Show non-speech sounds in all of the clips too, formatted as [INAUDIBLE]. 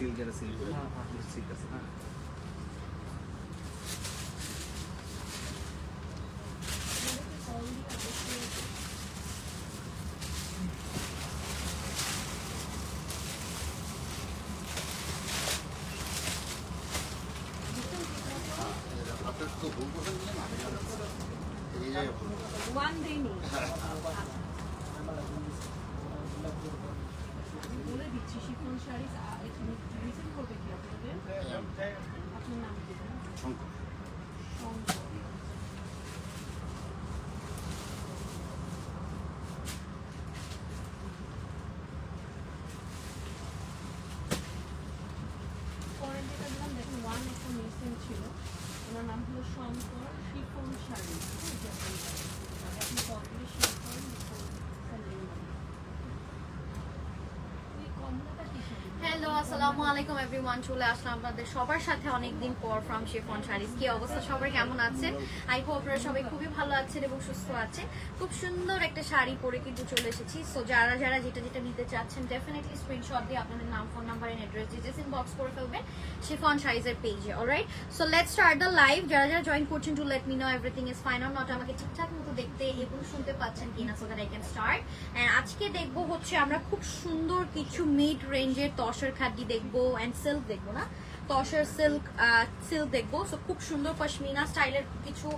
Silk যেটা silk হ্যাঁ, হ্যাঁ। ঠিক আছে হ্যাঁ। আপনার তো ভুল করছেন না এই জায়গায় ভুল ওয়ান ডে নেই বলে দিচ্ছি শিফন শাড়ি এখানে রিসেন্ট করবে কি আপনাদের আপনার নাম কি শঙ্কর শঙ্কর পরের যেটা দিলাম দেখুন ওয়ান একটা মিসিং ছিল ওনার নাম হলো শঙ্কর শিফন শাড়ি হ্যাঁ, জাপানি। আপনি কতগুলি শিফন ওই কমলাটা কি শাড়ি হ্যালো আসসালামু আলাইকুম এভরিওয়ান, চলে আসলাম আপনাদের সবার সাথে অনেকদিন পর ফ্রম শেফন কি অবস্থা? কেমন আছেন? আই হোপ আপনারা সবাই খুবই ভালো আছেন এবং সুস্থ আছেন। খুব সুন্দর একটা শাড়ি পরে কিন্তু চলে এসেছি। সো যারা যারা যেটা যেটা নিতে চাচ্ছেন ডেফিনেটলি স্ক্রিনশট দিয়ে আপনাদের নাম phone number and address details করে ফেলবেন শিফন পেজে alright so start the live যারা যারা জয়েন করছেন to let me know everything is fine or not আমাকে ঠিকঠাক মতো দেখতে এবং শুনতে পাচ্ছেন কিনা so that I can start আজকে দেখব হচ্ছে আমরা খুব সুন্দর কিছু মিড রেঞ্জের তসর খাদ্যি দেখব। অ্যান্ড সিল্ক দেখব না। তসর সিল্ক সিল্ক দেখব। সো খুব সুন্দর পশমিনা স্টাইলের কিছু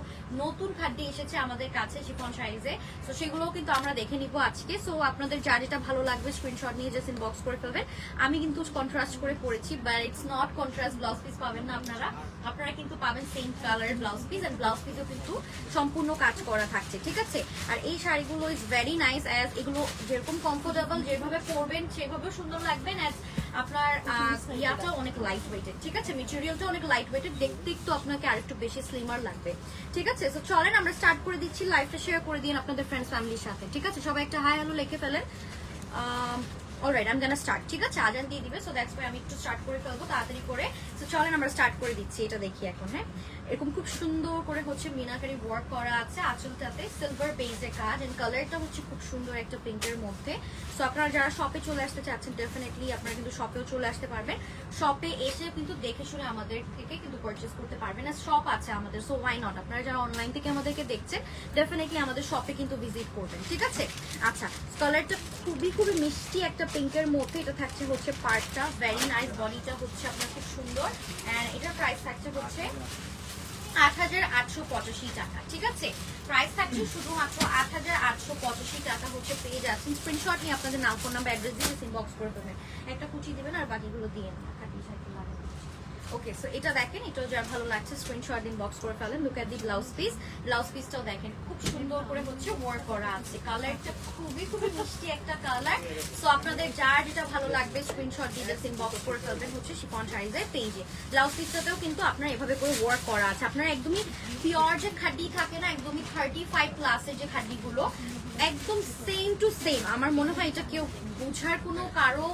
নতুন খাদ্য এসেছে আমাদের কাছে শিফন সাইজে সো সেগুলোও কিন্তু আমরা দেখে নিব আজকে। সো আপনাদের যা যেটা ভালো লাগবে স্ক্রিনশট নিয়ে জাস্ট ইনবক্স করে ফেলবেন। আমি কিন্তু কন্ট্রাস্ট করে পড়েছি but it's not contrast blouse piece পাবেন না আপনারা। আপনারা কিন্তু পাবেন সেম কালারের ব্লাউজ পিস অ্যান্ড ব্লাউজ পিসও কিন্তু সম্পূর্ণ কাজ করা থাকছে, ঠিক আছে? আর এই শাড়িগুলো ইজ ভেরি নাইস অ্যাজ এগুলো যেরকম কমফোর্টেবল যেভাবে পরবেন, সেভাবেও সুন্দর লাগবেন অ্যাজ আপনার আহ, ইয়াটা অনেক লাইট ওয়েটেড ঠিক আছে? মেটেরিয়ালটা অনেক লাইট ওয়েটেড দেখতে একটু আপনাকে আরেকটু বেশি স্লিমার লাগবে ঠিক আছে? তো চলেন আমরা স্টার্ট করে দিচ্ছি লাইফটা শেয়ার করে দিন আপনাদের ফ্রেন্ডস ফ্যামিলির সাথে ঠিক আছে? সবাই একটা হাই হ্যালো লিখে ফেলেন। অলরাইট আমি গানা স্টার্ট ঠিক আছে? আজান দিয়ে দিবে সো দ্যাটস ওয়াই আমি একটু স্টার্ট করে ফেলব তাড়াতাড়ি করে। সো চলেন আমরা স্টার্ট করে দিচ্ছি এটা দেখি এখন হ্যাঁ? এরকম খুব সুন্দর করে হচ্ছে মিনাকারি ওয়ার্ক করা আছে। আঁচলটাতে সিলভার বেজে কাজ এন্ড কালারটা হচ্ছে খুব সুন্দর একটা পিঙ্কের মধ্যে। সো আপনারা যারা শপে চলে আসতে চাচ্ছেন ডেফিনেটলি আপনারা কিন্তু শপেও চলে আসতে পারবেন। শপে এসে কিন্তু দেখে শুনে আমাদের থেকে কিন্তু পারচেস করতে পারবেন। আর শপ আছে আমাদের সো ওয়াই নট আপনারা যারা অনলাইন থেকে আমাদেরকে দেখছেন ডেফিনেটলি আমাদের শপে কিন্তু ভিজিট করবেন, ঠিক আছে? আচ্ছা কালারটা খুবই খুবই মিষ্টি একটা পিঙ্কের মধ্যে। এটা থাকছে হচ্ছে পার্টটা ভেরি নাইস বডিটা হচ্ছে আপনার খুব সুন্দর। অ্যান্ড এটার প্রাইস থাকছে হচ্ছে আট হাজার আটশো পঁচাশি টাকা ঠিক আছে? প্রাইস থাকছে শুধুমাত্র আট হাজার আটশো পঁচাশি টাকা হচ্ছে পেয়ে যাচ্ছেন স্ক্রিনশট নিয়ে আপনাদের নাম ফোন নাম্বার অ্যাড্রেস দিয়ে ইনবক্স করে দেবেন। একটা কুচি দেবেন আর বাকিগুলো দিয়ে ওকে সো এটা দেখেন, এটাও যার ভালো লাগছে স্ক্রিনশট ইনবক্স করে ফেলেন। Look at the blouse piece blouse পিসটাও দেখেন, খুব সুন্দর করে হচ্ছে ওয়ার্ক করা আছে। কালারটা খুবই খুবই মিষ্টি একটা কালার সো আপনাদের যার যেটা ভালো লাগবে স্ক্রিনশট দিয়ে জাস্ট ইনবক্স করে ফেলবেন হচ্ছে শিফন সাইজের পেজে ব্লাউজ পিসটাতেও কিন্তু আপনার এভাবে করে ওয়ার্ক করা আছে। আপনার একদমই পিওর যে খাড্ডি থাকে না, একদমই থার্টি ফাইভ প্লাসের যে খাড্ডিগুলো একদম সেম টু সেম আমার মনে হয় এটা কেউ বোঝার কোনো কারও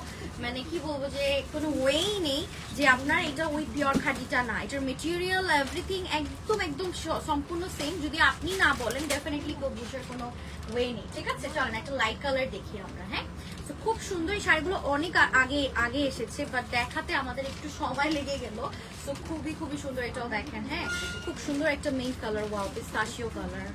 মানে কি বলব যে, কোনো ওয়েই নেই যে আপনার এটা ওই পিওর খাদিটা না। এটার মেটেরিয়াল এভরিথিং একদম একদম সম্পূর্ণ সেম যদি আপনি না বলেন ডেফিনেটলি কেউ বোঝার কোনো ওয়ে নেই। ঠিক আছে? চলেন একটা লাইট কালার দেখি আমরা হ্যাঁ? তো খুব সুন্দর এই শাড়িগুলো অনেক আগে আগে এসেছে বাট দেখাতে আমাদের একটু সময় লেগে গেল। তো খুবই খুবই সুন্দর এটাও দেখেন হ্যাঁ? খুব সুন্দর একটা main colour wow pistachio colour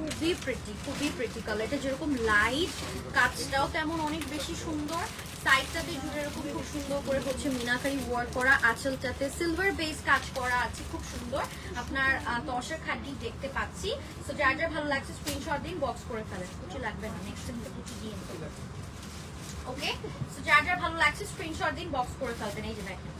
খুবই প্রিটি খুবই প্রিটি কালার এটা যেরকম লাইট কাজটাও তেমন অনেক বেশি সুন্দর। সাইডটাতে জুড়ে এরকম খুব সুন্দর করে হচ্ছে মিনাকারি ওয়ার্ক করা, আঁচলটাতে সিলভার বেস কাজ করা আছে, খুব সুন্দর। আপনার তসের খাড্ডি দেখতে পাচ্ছি। তো যার যার ভালো লাগছে স্ক্রিনশট দিন বক্স করে ফেলেন। কিছু লাগবে না নেক্সট টাইম কিছু দিয়ে ওকে তো যার যার ভালো লাগছে স্ক্রিনশট দিন বক্স করে ফেলবেন। এই যে দেখেন।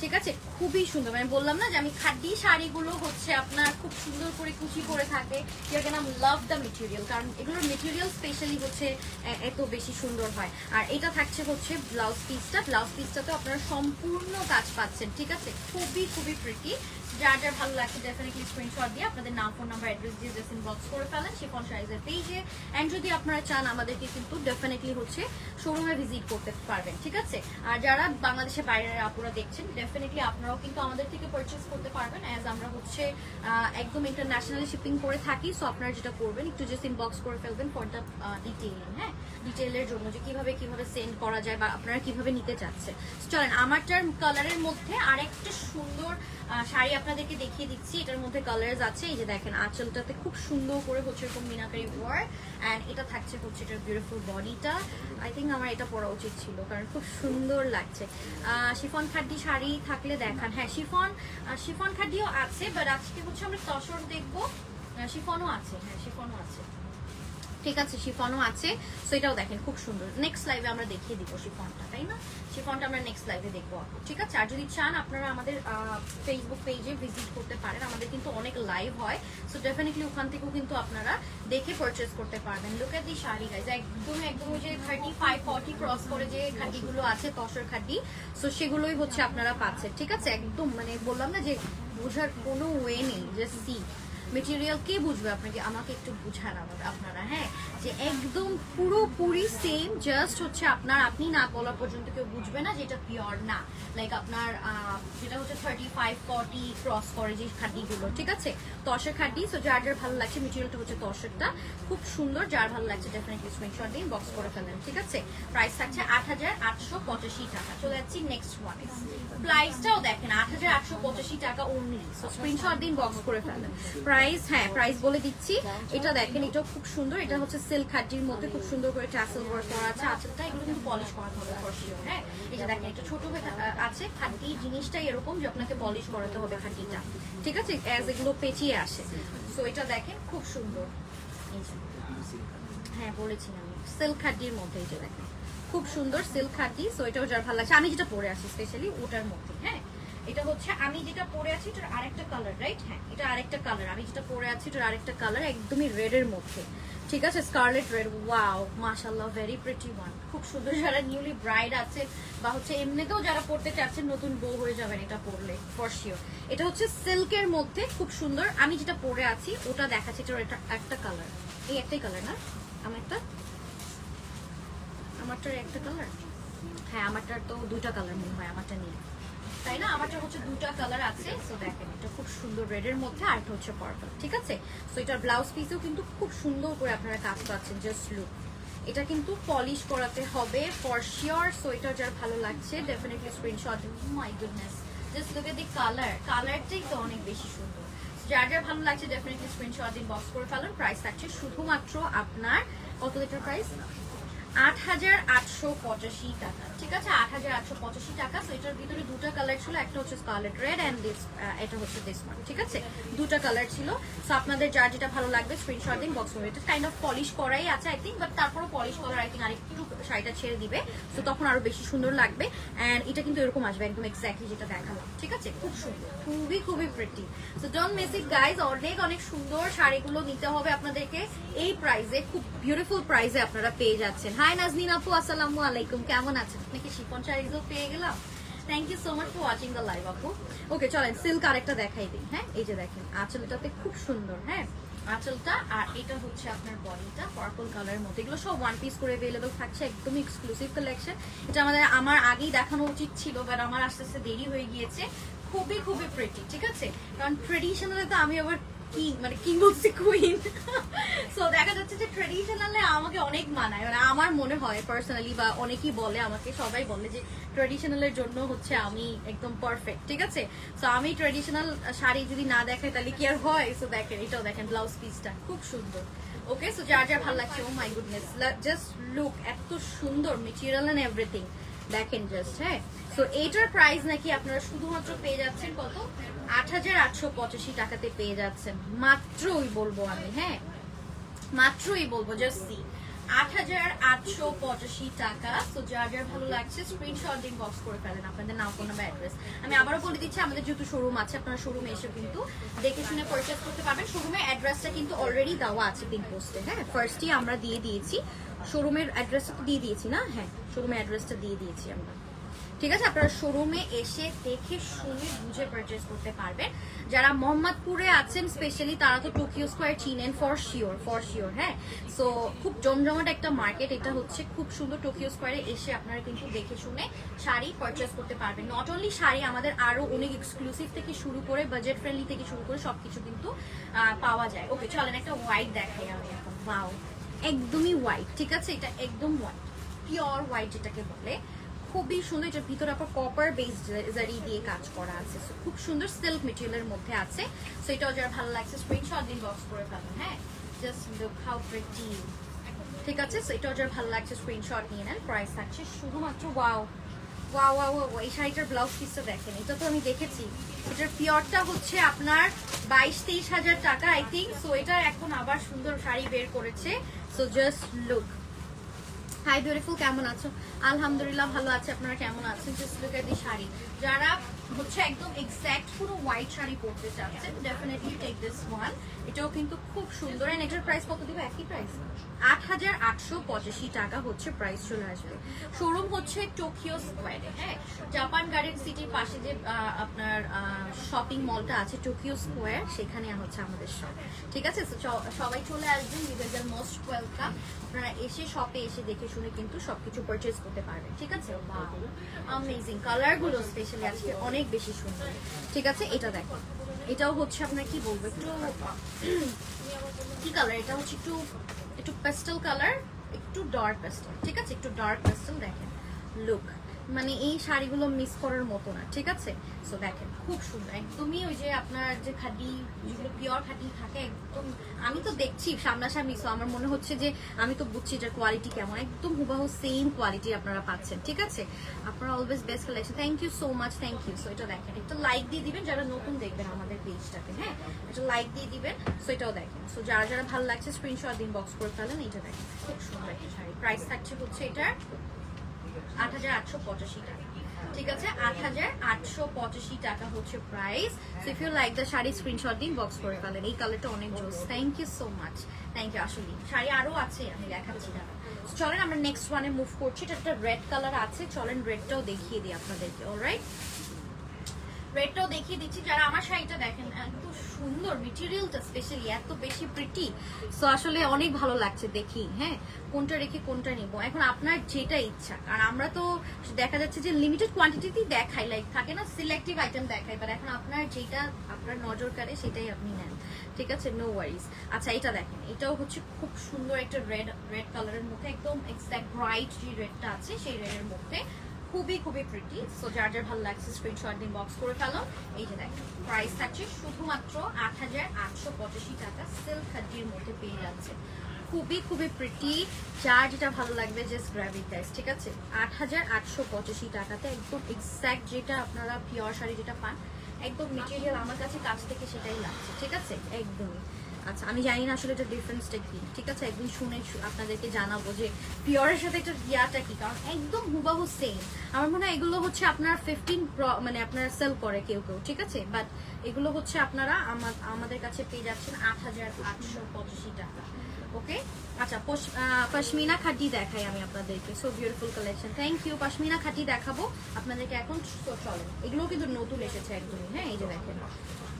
ঠিক আছে? খুবই সুন্দর। মানে বললাম না যে আমি খাদি শাড়িগুলো হচ্ছে আপনার খুব সুন্দর করে কুচি করে থাকে। ইউ নাম লাভ দ্য মেটেরিয়াল কারণ এগুলোর মেটেরিয়াল স্পেশালি হচ্ছে এত বেশি সুন্দর হয়। আর এটা থাকছে হচ্ছে ব্লাউজ পিসটা ব্লাউজ পিসটাতে আপনারা সম্পূর্ণ কাজ পাচ্ছেন, ঠিক আছে? খুবই খুবই প্রিটি যার যার ভালো লাগছে ডেফিনেটলি স্ক্রিনশট দিয়ে আপনাদের নাম ফোন নাম্বার অ্যাড্রেস দিয়ে জাস্ট ইনবক্স করে ফেলেন। শিফন শাড়িজের পেজে অ্যান্ড যদি আপনারা চান, আমাদেরকে কিন্তু ডেফিনেটলি হচ্ছে শোরুমে ভিজিট করতে পারবেন, ঠিক আছে? আর যারা বাংলাদেশের বাইরের আপুরা দেখছেন ডেফিনেটলি আপনারাও কিন্তু আমাদের থেকে পারচেস করতে পারবেন। অ্যাজ আমরা হচ্ছে একদম ইন্টারন্যাশনালি শিপিং করে থাকি সো আপনারা যেটা করবেন, একটু জাস্ট ইনবক্স করে ফেলবেন ফর দ্য ডিটেইলিং হ্যাঁ? ডিটেইলের জন্য যে কীভাবে কীভাবে সেন্ড করা যায় বা আপনারা কীভাবে নিতে চাচ্ছেন। চলেন, আমারটার কালারের মধ্যে আরেকটা সুন্দর শাড়ি আপনাদেরকে দেখিয়ে দিচ্ছি, এটার মধ্যে কালার্স আছে। এই যে দেখেন, আঁচলটাতে খুব সুন্দর করে হচ্ছে এরকম মিনাকারি ওয়ার অ্যান্ড এটা থাকছে হচ্ছে এটার বিউটিফুল বডিটা আই থিঙ্ক আমার এটা পরা উচিত ছিল, কারণ খুব সুন্দর লাগছে। শিফন খাড্ডি শাড়ি থাকলে দেখান। হ্যাঁ শিফন শিফন খাড্ডিও আছে বাট আজকে হচ্ছে আমরা তসর দেখব। শিফনও আছে। হ্যাঁ শিফনও আছে। ঠিক আছে, শিফনও আছে। সো এটাও দেখেন, খুব সুন্দর। নেক্সট লাইভে আমরা দেখিয়ে দিব শিফনটা, তাই না? শিফনটা আমরা নেক্সট লাইভে দেখব ঠিক আছে? আর যদি চান, আপনারা আমাদের ফেসবুক পেজে ভিজিট করতে পারেন। আমাদের কিন্তু অনেক লাইভ হয়। সো ডেফিনেটলি ওখান থেকেও কিন্তু আপনারা দেখে পারচেস করতে পারবেন। লোক এট দি শাড়ি গাইজ একদম একদম যে থার্টি ফাইভ ফর্টি ক্রস করে যে খাড্ডিগুলো আছে, তসর খাড্ডি সো সেগুলোই হচ্ছে আপনারা পাচ্ছেন, ঠিক আছে? একদম মানে বললাম না যে বোঝার কোনো ওয়ে নেই যে সি মেটেরিয়াল কে বুঝবে আপনাকে? আমাকে একটু বুঝান আমাদের আপনারা হ্যাঁ? যে একদম পুরোপুরি সেম জাস্ট হচ্ছে আপনার, আপনি না বলা পর্যন্ত কেউ বুঝবে না যে এটা পিওর না। লাইক আপনার যেটা হচ্ছে থার্টি ফাইভ ফর্টি ক্রস করে যে খাড্ডিগুলো ঠিক আছে? তসের খাড্ডি সো যার যার ভালো লাগছে মেটেরিয়ালটা হচ্ছে তসেরটা। খুব সুন্দর, যার ভালো লাগছে ডেফিনেটলি স্ক্রিনশট দিন বক্স করে ফেলেন ঠিক আছে? প্রাইস থাকছে আট হাজার আটশো পঁচাশি টাকা। চলে যাচ্ছি নেক্সট ওয়ান প্রাইসটাও দেখেন, আট হাজার আটশো পঁচাশি টাকা অনলি সো স্ক্রিনশট দিন বক্স করে ফেলেন প্রাইস হ্যাঁ প্রাইস বলে দিচ্ছি। এটা দেখেন, এটাও খুব সুন্দর। এটা হচ্ছে সিল্ক খাড্ডির মধ্যে খুব সুন্দর করে ট্যাসেল ওয়ার্ক করা আছে। আঁচলটা এগুলো কিন্তু পলিশ করা হবে sure, হ্যাঁ? এই যে দেখেন এটা ছোট আছে। খাড্ডি জিনিসটা এরকম যে আপনাকে পলিশ করাতে হবে খাড্ডিটা ঠিক আছে? অ্যাজ এগুলো পেঁচিয়ে আসে। সো এটা দেখেন খুব সুন্দর। হ্যাঁ বলেছি আমি। সিল্ক খাড্ডির মধ্যে এই যে দেখেন। খুব সুন্দর সিল্ক খাড্ডি সো এটাও যার ভালো লাগছে। আমি যেটা পরে আছি স্পেশালি ওটার মধ্যে হ্যাঁ? এটা হচ্ছে আমি যেটা পরে আছি এটার আরেকটা কালার রাইট হ্যাঁ এটা আরেকটা কালার আমি যেটা পরে আছি এটার আরেকটা কালার একদমই রেড এর মধ্যে। ঠিক আছে স্কারলেট রেড ওয়াও মাশাআল্লাহ ভেরি প্রিটি ওয়ান খুব সুন্দর যারা নিউলি ব্রাইড আছে, বা হচ্ছে এমনিতেও যারা পড়তে চাচ্ছেন, নতুন বউ হয়ে যাবেন এটা পরলে ফর শিওর এটা হচ্ছে সিল্কের মধ্যে খুব সুন্দর, আমি যেটা পরে আছি, ওটা দেখাচ্ছি এটা একটা কালার এই একটাই কালার না? আমার একটা আমারটার একটা কালার হ্যাঁ আমারটার তো দুটা কালার মনে হয়, আমারটা নেই। তাই না? আমারটা হচ্ছে দুটা কালার আছে সো দেখেন, এটা খুব সুন্দর রেড এর মধ্যে আর একটা হচ্ছে পার্পল ঠিক আছে? সো এটার ব্লাউজ পিসেও কিন্তু খুব সুন্দর করে আপনারা কাজ পাচ্ছেন জাস্ট লুক এটা কিন্তু পলিশ করাতে হবে ফর শিওর সো এটা যার ভালো লাগছে definitely screenshot my goodness just look at the colour কালারটাই তো অনেক বেশি সুন্দর। যার যার ভালো লাগছে ডেফিনেটলি স্ক্রিনশট দিন বক্স করে ফেলুন প্রাইস থাকছে শুধুমাত্র আপনার কত লিটার প্রাইস আট হাজার আটশো পঁচাশি টাকা। ঠিক আছে? আট হাজার আটশো পঁচাশি টাকা। তো এটার ভিতরে দুটো কালার ছিল। একটা হচ্ছে স্কারলেট রেড অ্যান্ড দিস এটা হচ্ছে দিস ওয়ান ঠিক আছে? দুটো কালার ছিল। সো আপনাদের যার যেটা ভালো লাগবে স্ক্রিনশট দিন বক্স এটা কাইন্ড অফ পলিশ করাই আছে আই থিঙ্ক বাট তারপরও পলিশ করার আই থিঙ্ক আরেকটু শাড়িটা ছেড়ে দিবে। তো তখন আরও বেশি সুন্দর লাগবে। অ্যান্ড এটা কিন্তু এরকম আসবে, একদম এক্স্যাক্টলি যেটা দেখালাম, ঠিক আছে? খুব সুন্দর, খুবই খুবই pretty so don't miss it guys অনেক অনেক সুন্দর শাড়িগুলো নিতে হবে আপনাদেরকে। এই প্রাইসে খুব বিউটিফুল প্রাইসে আপনারা পেয়ে যাচ্ছেন। হাই নাজনীন আপু, আসসালামু আলাইকুম। কেমন আছেন? আপনাকে শিফন শাড়িগুলো পেয়ে গেলাম? Thank you so much for watching the live আপু। ওকে চলেন সিল্ক আরেকটা দেখাই দিই হ্যাঁ? এই যে দেখেন, আঁচলটাতে খুব সুন্দর হ্যাঁ? আঁচলটা, আর এটা হচ্ছে আপনার বডিটা পার্পল কালারের মধ্যে। এগুলো সব ওয়ান পিস করে অ্যাভেলেবল থাকছে একদমই এক্সক্লুসিভ কালেকশন এটা আমাদের, আমার আগেই দেখানো উচিত ছিল বাট আমার আস্তে আস্তে দেরি হয়ে গিয়েছে। খুবই খুবই প্রেটি ঠিক আছে? কারণ ট্রেডিশনালে তো আমি আবার কি মানে কিং বলছি কুইন সো দেখা যাচ্ছে যে ট্রেডিশনালে আমাকে অনেক মানায়। মানে আমার মনে হয় পার্সোনালি বা অনেকেই বলে, আমাকে সবাই বলে যে ট্রেডিশনালের জন্য হচ্ছে আমি একদম পারফেক্ট ঠিক আছে? সো আমি ট্রেডিশনাল শাড়ি যদি না দেখাই তাহলে কি আর হয়? সো দেখেন, এটাও দেখেন ব্লাউজ পিসটা খুব সুন্দর। ওকে সো যার যার ভালো লাগছে oh my goodness just look এত সুন্দর মেটেরিয়াল এন্ড এভরিথিং দেখেন জাস্ট হ্যাঁ? তো এইটার প্রাইস নাকি আপনারা শুধুমাত্র পেয়ে যাচ্ছেন কত? আট হাজার আটশো পঁচাশি টাকাতে পেয়ে যাচ্ছেন। মাত্রই বলব আমি হ্যাঁ? মাত্রই বলব জাস্ট সি আট হাজার আটশো পঁচাশি টাকা। তো যার যার ভালো লাগছে স্ক্রিনশট দিন বক্স করে ফেলেন আপনাদের নাম ফোন নাম্বার অ্যাড্রেস আমি আবারও বলে দিচ্ছি, আমাদের যেহেতু শোরুম আছে, আপনারা শোরুমে এসে কিন্তু দেখে শুনে পারচেস করতে পারবেন। শোরুমের অ্যাড্রেসটা কিন্তু অলরেডি দেওয়া আছে পিন পোস্টে হ্যাঁ? ফার্স্টই আমরা দিয়ে দিয়েছি। শোরুমের অ্যাড্রেসটা তো দিয়ে দিয়েছি না? হ্যাঁ শোরুমের অ্যাড্রেসটা দিয়ে দিয়েছি আমরা। ঠিক আছে? আপনারা শোরুমে এসে দেখে শুনে বুঝে পারচেস করতে পারবেন। যারা মোহাম্মদপুরে আছেন স্পেশালি তারা তো টোকিও স্কোয়ার চিনেন ফর শিওর ফর শিওর হ্যাঁ? সো খুব জমজমাট একটা মার্কেট এটা হচ্ছে খুব সুন্দর টোকিও স্কোয়ারে এসে আপনারা কিন্তু দেখে শুনে শাড়ি পারচেস করতে পারবেন। নট অনলি শাড়ি, আমাদের আরও অনেক এক্সক্লুসিভ থেকে শুরু করে বাজেট ফ্রেন্ডলি থেকে শুরু করে সবকিছু কিন্তু পাওয়া যায়। ওকে চলেন, একটা হোয়াইট দেখাই আমি এখন। বাও একদমই হোয়াইট ঠিক আছে? এটা একদম হোয়াইট পিওর হোয়াইট যেটাকে বলে। খুবই সুন্দর, এটার ভিতরে আবার কপার বেস জারি দিয়ে কাজ করা আছে। খুব সুন্দর সিল্ক মেটেরিয়ালের মধ্যে আছে। সো এটাও যারা ভালো লাগছে স্ক্রিনশট দিন বক্স করে ফেলুন হ্যাঁ? জাস্ট লুক হাউ প্রিটি ঠিক আছে? সো এটাও যারা ভালো লাগছে স্ক্রিনশট নিয়ে নেন প্রাইস থাকছে শুধুমাত্র ওয়াও ওয়াও ওয়াও ওয়াও এই শাড়িটার ব্লাউজ পিসটা দেখেন, এটা তো আমি দেখেছি। এটার পিওরটা হচ্ছে আপনার বাইশ তেইশ হাজার টাকা আই থিঙ্ক সো এটা এখন আবার সুন্দর শাড়ি বের করেছে। So just look hi beautiful কেমন আছো? আলহামদুলিল্লাহ ভালো আছে, আপনারা কেমন আছেন? শাড়ি। যারা হচ্ছে একদম এক্স্যাক্ট পুরো হোয়াইট শাড়ি পরতে চাচ্ছেন ডেফিনেটলি টেক দিস ওয়ান এটাও কিন্তু খুব সুন্দর। এন্ড এটার প্রাইস কত দিবে? একই প্রাইস আট হাজার আটশো পঁচাশি টাকা হচ্ছে প্রাইস চলে আসবে। শোরুম হচ্ছে টোকিও স্কোয়ারে হ্যাঁ? জাপান গার্ডেন সিটির পাশে যে আপনার শপিং মলটা আছে টোকিও স্কোয়ার সেখানে হচ্ছে আমাদের শপ ঠিক আছে? সবাই চলে আসবেন। You guys are most welcome আপনারা এসে শপে এসে দেখে শুনে কিন্তু সবকিছু পারচেজ করতে পারবেন। ঠিক আছে? অ্যামেজিং কালারগুলো স্পেশালি আজকে অনেক বেশি সুন্দর। ঠিক আছে? এটা দেখো। এটাও হচ্ছে আপনার কি বলব, একটু, কি কালার এটা হচ্ছে একটু একটু পেস্টেল কালার একটু ডার্ক পেস্টেল ঠিক আছে? একটু ডার্ক পেস্টেল দেখেন লুক মানে এই শাড়িগুলো মিস করার মতো না, ঠিক আছে? সো দেখেন, খুব সুন্দর, একদমই ওই যে আপনার যে খাদি যেগুলো পিওর খাদি থাকে, একদম, আমি তো দেখছি সামনাসামনি সো আমার মনে হচ্ছে যে আমি তো বুঝছি এটার কোয়ালিটি কেমন, একদম হুবাহু সেম কোয়ালিটি আপনারা পাচ্ছেন, ঠিক আছে? আপনারা always best collection thank you so much thank you so এটা দেখেন, একটু লাইক দিয়ে দিবেন, যারা নতুন দেখবেন আমাদের পেজটাকে হ্যাঁ? একটা লাইক দিয়ে দিবেন সো এটাও দেখেন। সো যারা যারা ভালো লাগছে স্ক্রিনশট দিন বক্স করে ফেলেন এটা দেখেন, খুব সুন্দর একটা শাড়ি প্রাইস থাকছে হচ্ছে এটার আট হাজার আটশো পঁচাশি টাকা। ঠিক আছে? আট হাজার আটশো পঁচাশি টাকা হচ্ছে price so if you like the sari screenshot দিন বক্স করে ফেলেন। এই কালারটা অনেক জোস। Thank you so much thank you আসলে শাড়ি আরও আছে, আমি দেখাচ্ছি না। চলেন আমরা নেক্সট ওয়ানে মুভ করছি। এটা একটা রেড কালার আছে। চলেন রেডটাও দেখিয়ে দিই আপনাদেরকে অলরাইট রেডটাও দেখিয়ে দিচ্ছি, যারা আমার শাড়িটা দেখেন, এত সুন্দর মেটেরিয়ালটা স্পেশালি এত বেশি প্রিটি সো আসলে অনেক ভালো লাগছে দেখি হ্যাঁ? কোনটা রেখে কোনটা নিব? এখন আপনার যেটা ইচ্ছা। আর আমরা তো দেখা যাচ্ছে যে লিমিটেড কোয়ান্টিটিতেই দেখাই লাইক থাকে না সিলেক্টিভ আইটেম দেখাই বাট এখন আপনার যেটা, আপনার নজর কাড়ে, সেটাই আপনি নেন। ঠিক আছে? নো ওয়ারিজ আচ্ছা এটা দেখেন, এটাও হচ্ছে খুব সুন্দর একটা রেড রেড কালারের মধ্যে, একদম এক্সাক্ট ব্রাইট যে রেডটা আছে, সেই রেডের মধ্যে খুবই খুবই প্রিটি সো যার যার ভালো লাগছে স্ক্রিনশট দিন বক্স করে ফেলো। এই যে দেখেন প্রাইস থাকছে শুধুমাত্র আট হাজার আটশো পঁচাশি টাকা। সিল্ক খাদ্যের মধ্যে পেয়ে যাচ্ছে। খুবই খুবই প্রিটি যার যেটা ভালো লাগবে জাস্ট গ্র্যাভিট গাইস ঠিক আছে? আট হাজার আটশো পঁচাশি টাকাতে একদম এক্স্যাক্ট যেটা আপনারা পিওর শাড়ি যেটা পান, একদম মেটেরিয়াল আমার কাছে কাছ থেকে সেটাই লাগছে, ঠিক আছে? একদমই। আচ্ছা আমি জানি না আসলে এটা ডিফারেন্সটা কি। ঠিক আছে, একদিন শুনে আপনাদেরকে জানাব যে পিওরের সাথে এটা ইয়াটা কি, কারণ একদম হুবাহু সেম আমার মনে হয় এগুলো হচ্ছে আপনার ফিফটিন মানে আপনারা সেল করে কেউ কেউ, ঠিক আছে? বাট এগুলো হচ্ছে আপনারা আমা- আমাদের কাছে পেয়ে যাচ্ছেন আট হাজার আটশো পঁচাশি টাকা। ওকে আচ্ছা পশ- পশমিনা খাটি দেখাই আমি আপনাদেরকে। So beautiful collection thank you pashmina খাটি দেখাবো। আপনাদেরকে এখন তো চলেন এগুলো কিন্তু নতুন এসেছে একদমই হ্যাঁ? এই যে দেখেন,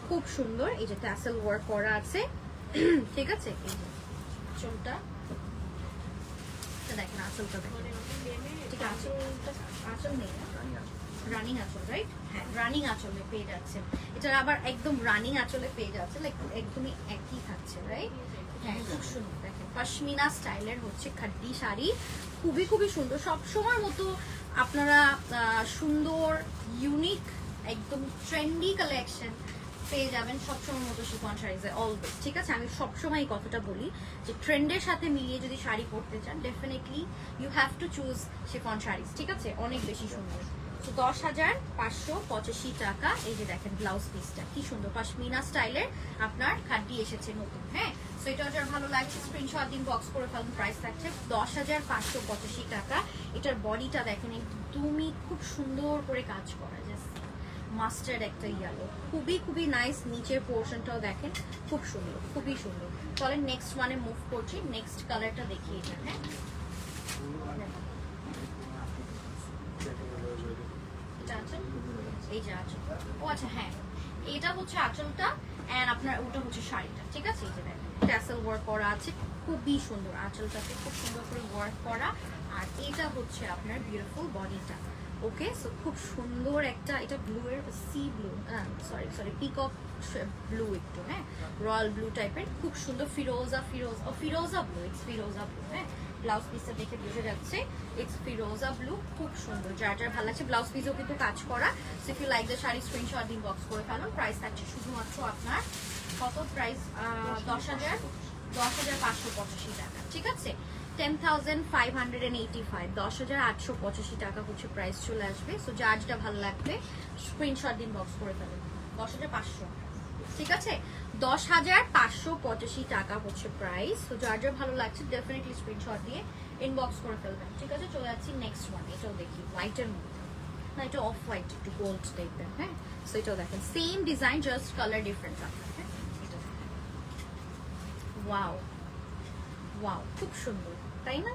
খুব সুন্দর। এই যে ট্যাসেল ওয়ার্ক করা আছে। [COUGHS] ঠিক আছে? আঁচলটা এটা দেখেন আঁচলটা ঠিক আছে? আঁচল নেই না? রানিং আঁচল। রাইট হ্যাঁ রানিং আঁচলে পেয়ে যাচ্ছে। এটা আবার একদম রানিং আঁচলে পেয়ে যাচ্ছে লাইক একদমই একই থাকছে রাইট হ্যাঁ খুব সুন্দর। দেখেন পশমিনা স্টাইলের হচ্ছে খাড্ডি শাড়ি। খুবই খুবই সুন্দর। সব সময় মতো আপনারা সুন্দর ইউনিক একদম ট্রেন্ডি কালেকশন পেয়ে যাবেন সবসময় মতো শিফন শাড়িজে অলওয়েজ ঠিক আছে? আমি সবসময় এই কথাটা বলি যে ট্রেন্ডের সাথে মিলিয়ে যদি শাড়ি পরতে চান definitely you have to choose chiffon saris ঠিক আছে? অনেক বেশি সুন্দর। তো দশ হাজার পাঁচশো পঁচাশি টাকা, এই যে দেখেন ব্লাউজ পিসটা কি সুন্দর। পাশমিনা স্টাইলের আপনার খাড্ডি এসেছে নতুন হ্যাঁ? সো এটা যার ভালো লাগছে স্ক্রিনশট দিন বক্স করে ফেলুন প্রাইস থাকছে দশ হাজার পাঁচশো পঁচাশি টাকা। এটার বডিটা দেখেন একদমই খুব সুন্দর করে কাজ করা মাস্টার্ড একটা ইয়েলো। খুবই খুবই নাইস নিচের পোর্শনটাও দেখেন, খুব সুন্দর, খুবই সুন্দর। চলেন নেক্সট ওয়ানে মুভ করছি নেক্সট কালারটা দেখিয়ে যান হ্যাঁ? এই যে আঁচল ও আচ্ছা হ্যাঁ। এটা হচ্ছে আঁচলটা এন্ড আপনার ওটা হচ্ছে শাড়িটা, ঠিক আছে? ওয়ার্ক করা আছে, খুবই সুন্দর আঁচলটাতে, খুব সুন্দর করে ওয়ার্ক করা। আর এটা হচ্ছে আপনার বিউটিফুল বডিটা ওকে সো খুব সুন্দর একটা, এটা ব্লু এর sea blue sorry sorry peacock blue একটু হ্যাঁ রয়্যাল ব্লু টাইপের খুব সুন্দর ফিরোজা, ফিরোজ, ও, ফিরোজা ব্লু ইটস ফিরোজা ব্লু হ্যাঁ ব্লাউজ পিসটা দেখে বোঝা যাচ্ছে ইটস ফিরোজা ব্লু খুব সুন্দর, যার যার ভালো লাগছে ব্লাউজ পিসও কিন্তু কাজ করা so if you like the sari screenshot দিন বক্স করে ফেলুন প্রাইস থাকছে শুধুমাত্র আপনার কত প্রাইস দশ হাজার দশ হাজার পাঁচশো পঁচাশি টাকা, ঠিক আছে? Ten thousand five hundred and eighty five দশ হাজার আটশো পঁচাশি টাকা হচ্ছে প্রাইস চলে আসবে। সো যার যেটা ভালো লাগবে। স্ক্রিনশট দিন বক্স করে ফেলুন। দশ হাজার পাঁচশো। ঠিক আছে? দশ হাজার পাঁচশো পঁচাশি টাকা হচ্ছে প্রাইস তো যার ভালো লাগছে ডেফিনেটলি স্ক্রিনশট দিয়ে ইনবক্স করে ফেলবেন। ঠিক আছে? চলে যাচ্ছি নেক্সট ওয়ান এটাও দেখি হোয়াইটের মধ্যে। না, এটা অফ হোয়াইট একটু গোল্ড টাইপের হ্যাঁ? সো এটাও দেখেন। Same design just colour difference আপনার হ্যাঁ? ওয়াও ওয়াও খুব সুন্দর। তাই না?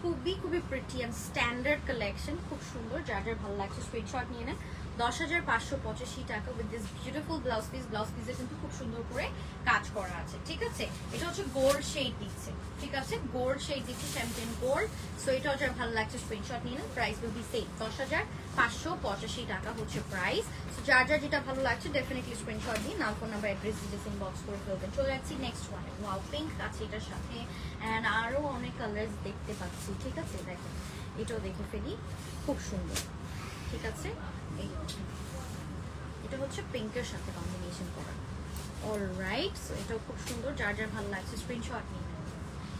খুবই খুবই প্রিটি অ্যান্ড স্ট্যান্ডার্ড কালেকশন খুব সুন্দর, যার যার ভালো লাগছে স্ক্রিনশট নিয়ে নেন। দশ হাজার পাঁচশো পঁচাশি টাকা with this beautiful blouse piece blouse পিসে কিন্তু খুব সুন্দর করে কাজ করা আছে, ঠিক আছে? এটা হচ্ছে গোল্ড শেড দিচ্ছে, ঠিক আছে? গোল্ড শেড দিচ্ছে শ্যাম্পেন গোল্ড সো এটাও যার ভালো লাগছে স্ক্রিনশট নিয়ে নেন প্রাইস উইল বি সেম দশ হাজার পাঁচশো পঁচাশি টাকা হচ্ছে প্রাইস যার যার যেটা ভালো লাগছে ডেফিনেটলি স্ক্রিনশট নিয়ে নাম phone number address details inbox করে ফেলবেন। চলে যাচ্ছি নেক্সট ওয়ানে ওয়াও পিঙ্ক আছে এটার সাথে। অ্যান্ড আরও অনেক কালার্স দেখতে পাচ্ছি। ঠিক আছে? দেখেন, এটাও দেখে ফেলি। খুব সুন্দর। ঠিক আছে? এই এটা হচ্ছে পিঙ্কের সাথে কম্বিনেশন করা। অল রাইট সো এটাও খুব সুন্দর। যার যার ভালো লাগছে স্ক্রিনশট নিয়ে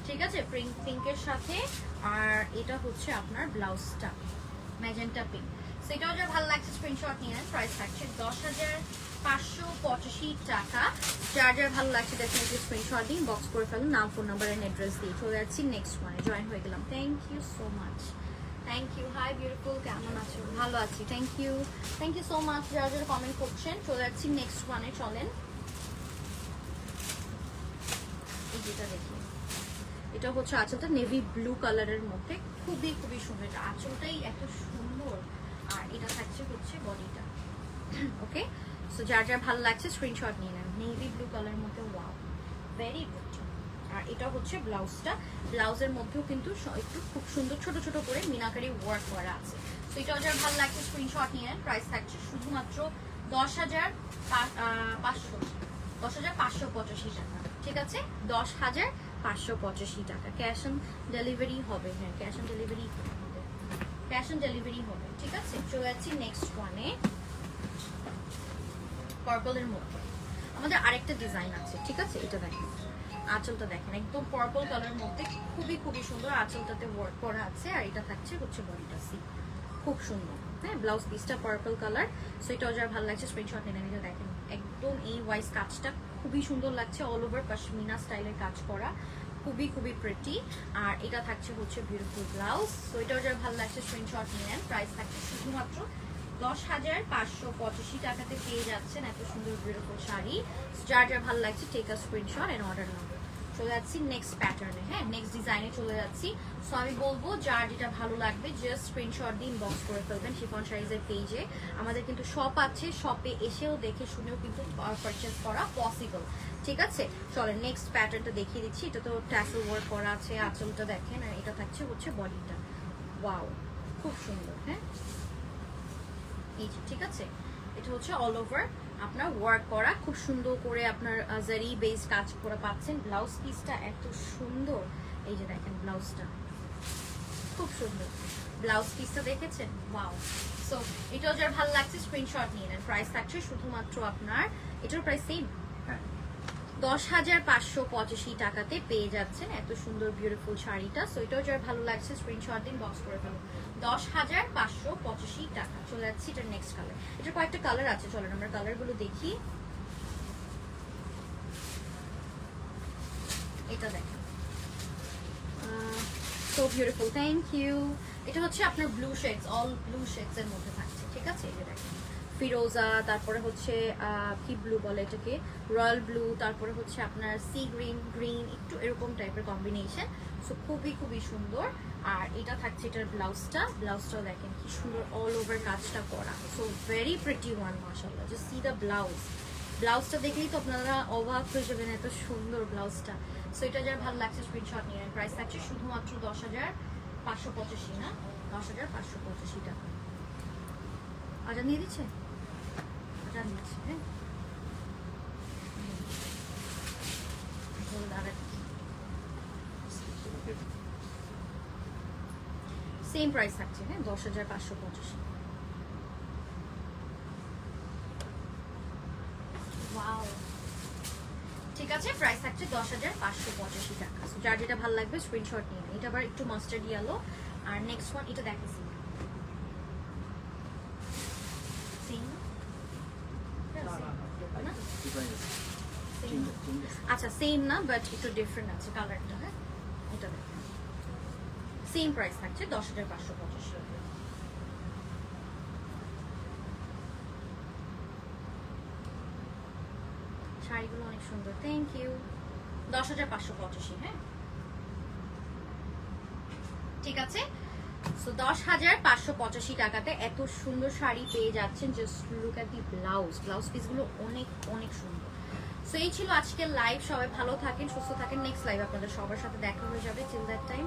ঠিক আছে? পিঙ্ক পিঙ্কের সাথে। আর এটা হচ্ছে আপনার ব্লাউজটা ম্যাজেন্টা পিঙ্ক সেটাও যার ভালো লাগছে স্ক্রিনশট নিয়ে প্রাইস থাকছে দশ হাজার পাঁচশো পঁচাশি টাকা। যার যার ভালো লাগছে ডেফিনেটলি স্ক্রিনশট দিন বক্স করে ফেলুন, নাম ফোন নাম্বার এন্ড অ্যাড্রেস দিয়ে চলে যাচ্ছি নেক্সট ওয়ানে জয়েন হয়ে গেলাম। Thank you so much thank you hi beautiful কেমন আছো? ভালো আছি। Thank you thank you so much যারা যারা কমেন্ট করছেন, চলে যাচ্ছি নেক্সট ওয়ানে চলেন। যেটা দেখি। এটা হচ্ছে আঁচলটা নেভি ব্লু কালারের মধ্যে। খুবই খুবই সুন্দর। আঁচলটাই এত সুন্দর। আর এটা থাকছে হচ্ছে বডিটা ওকে সো যার যার ভালো লাগছে স্ক্রিনশট নিয়ে নেন। নেভি ব্লু কালারের মধ্যে ওয়াও ভেরি গুড আর এটা হচ্ছে ব্লাউজটা ব্লাউজের মধ্যেও কিন্তু একটু খুব সুন্দর, ছোট ছোট করে মিনাকারি ওয়ার্ক করা আছে। তো এটাও যার ভালো লাগছে স্ক্রিনশট নিয়ে নেন। প্রাইস থাকছে শুধুমাত্র দশ হাজার পাঁচশো। দশ হাজার পাঁচশো পঁচাশি টাকা। ঠিক আছে? দশ হাজার পাঁচশো পঁচাশি টাকা। ক্যাশ অন ডেলিভারি হবে। হ্যাঁ cash on delivery cash on delivery হবে, ঠিক আছে? চলে যাচ্ছি নেক্সট ওয়ানে পার্পলের মধ্যে। আমাদের আরেকটা ডিজাইন আছে, ঠিক আছে? এটা দেখেন। আঁচলটা দেখেন, একদম পার্পল কালার মধ্যে। খুবই খুবই সুন্দর আঁচলটাতে ওয়ার্ক করা আছে, আর এটা থাকছে হচ্ছে বডিটা সি খুব সুন্দর হ্যাঁ? ব্লাউজ পিসটা পার্পল কালার সো এটাও যার ভালো লাগছে স্ক্রিনশট নিয়ে নিতে দেখেন। একদম এই ওয়াইজ কাজটা খুবই সুন্দর লাগছে অল ওভার পশমিনা স্টাইলের কাজ করা। খুবই খুবই প্রিটি আর এটা থাকছে হচ্ছে বিউটিফুল ব্লাউজ সো এটাও যারা ভালো লাগছে স্ক্রিনশট নিয়ে নেন। প্রাইস থাকছে শুধুমাত্র দশ হাজার পাঁচশো পঁচাশি টাকাতে পেয়ে যাচ্ছেন এত সুন্দর বিউটিফুল শাড়ি। যার যার ভালো লাগছে take a screenshot and order number চলে যাচ্ছি নেক্সট প্যাটার্নে হ্যাঁ নেক্সট ডিজাইনে চলে যাচ্ছি। সো আমি বলব, যার যেটা ভালো লাগবে জাস্ট স্ক্রিনশট দিয়ে ইনবক্স করে ফেলবেন শিফন শাড়িজের পেজে আমাদের কিন্তু শপ আছে শপে এসেও দেখে শুনেও কিন্তু পারচেস করা পসিবল ঠিক আছে? চলেন নেক্সট প্যাটার্নটা দেখিয়ে দিচ্ছি। এটা তো ট্যাসেল ওয়ার্ক করা আছে, আঁচলটা দেখেন, আর এটা থাকছে হচ্ছে বডিটা ওয়াও খুব সুন্দর হ্যাঁ? এই ঠিক আছে? এটা হচ্ছে অল ওভার আপনার ওয়ার্ক করা খুব সুন্দর করে আপনার জারি বেস কাজ করে পাচ্ছেন। ব্লাউজ পিসটা এত সুন্দর। এই যে দেখেন ব্লাউজটা খুব সুন্দর। ব্লাউজ পিসটা দেখেছেন? ওয়াও সো এটাও যার ভালো লাগছে স্ক্রিনশট নিয়ে নেন। প্রাইস থাকছে শুধুমাত্র আপনার এটার প্রাইস সেম হ্যাঁ। দশ হাজার পাঁচশো পঁচাশি টাকাতে পেয়ে যাচ্ছেন এত সুন্দর বিউটিফুল শাড়িটা। সো এটাও যার ভালো লাগছে স্ক্রিনশট দিন বক্স করে ফেলুন। দশ হাজার পাঁচশো পঁচাশি চলে যাচ্ছি এটার নেক্সট কালার এটার কয়েকটা কালার আছে চলেন আমরা কালারগুলো দেখি। এটা দেখেন সো বিউটিফুল থ্যাংক ইউ এটা হচ্ছে আপনার blue shades all blue shades এর মধ্যে থাকছে, ঠিক আছে? এটা দেখেন ফিরোজা তারপরে হচ্ছে কি ব্লু বলে এটাকে? রয়্যাল ব্লু তারপরে হচ্ছে আপনার সি গ্রিন গ্রিন একটু এরকম টাইপের কম্বিনেশন সো খুবই খুবই সুন্দর। আর এটা থাকছে এটার ব্লাউজটা ব্লাউজটাও দেখেন কি সুন্দর অল ওভার কাজটা করা। সো ভেরি প্রিটি ওয়ান মাশাল্লাহ জাস্ট সি দ্য ব্লাউজ ব্লাউজটা দেখলেই তো আপনারা অবাক হয়ে যাবেন এত সুন্দর ব্লাউজটা সো এটা যার ভালো লাগছে স্ক্রিনশট নিয়ে প্রাইস থাকছে শুধুমাত্র দশ হাজার পাঁচশো পঁচাশি, না? দশ হাজার পাঁচশো পঁচাশি টাকা। আজান দিয়ে দিচ্ছে? দিচ্ছে হ্যাঁ সেম প্রাইস থাকছে হ্যাঁ? দশ হাজার পাঁচশো পঁচাশি। ঠিক আছে প্রাইস থাকছে দশ হাজার পাঁচশো পঁচাশি টাকা। যার যেটা ভালো লাগবে স্ক্রিনশট নিয়ে এটা আবার একটু মাস্টার্ড ইয়েলো আর নেক্সট ওয়ান এটা দেখেছি সেম না Same? আচ্ছা সেম না বাট একটু ডিফারেন্ট আছে কালারটা হ্যাঁ? এটা সেম প্রাইস থাকছে দশ হাজার পাঁচশো পঁচাশি শাড়িগুলো অনেক সুন্দর থ্যাংক ইউ দশ হাজার পাঁচশো পঁচাশি হ্যাঁ? ঠিক আছে? দশ হাজার পাঁচশো পঁচাশি টাকাতে এত সুন্দর শাড়ি পেয়ে যাচ্ছেন just look at the blouse blouse পিসগুলো অনেক অনেক সুন্দর। সো এই ছিল আজকের লাইভ সবাই ভালো থাকেন, সুস্থ থাকেন। নেক্সট লাইভ আপনাদের সবার সাথে দেখা হয়ে যাবে। চিল দ্যাট টাইম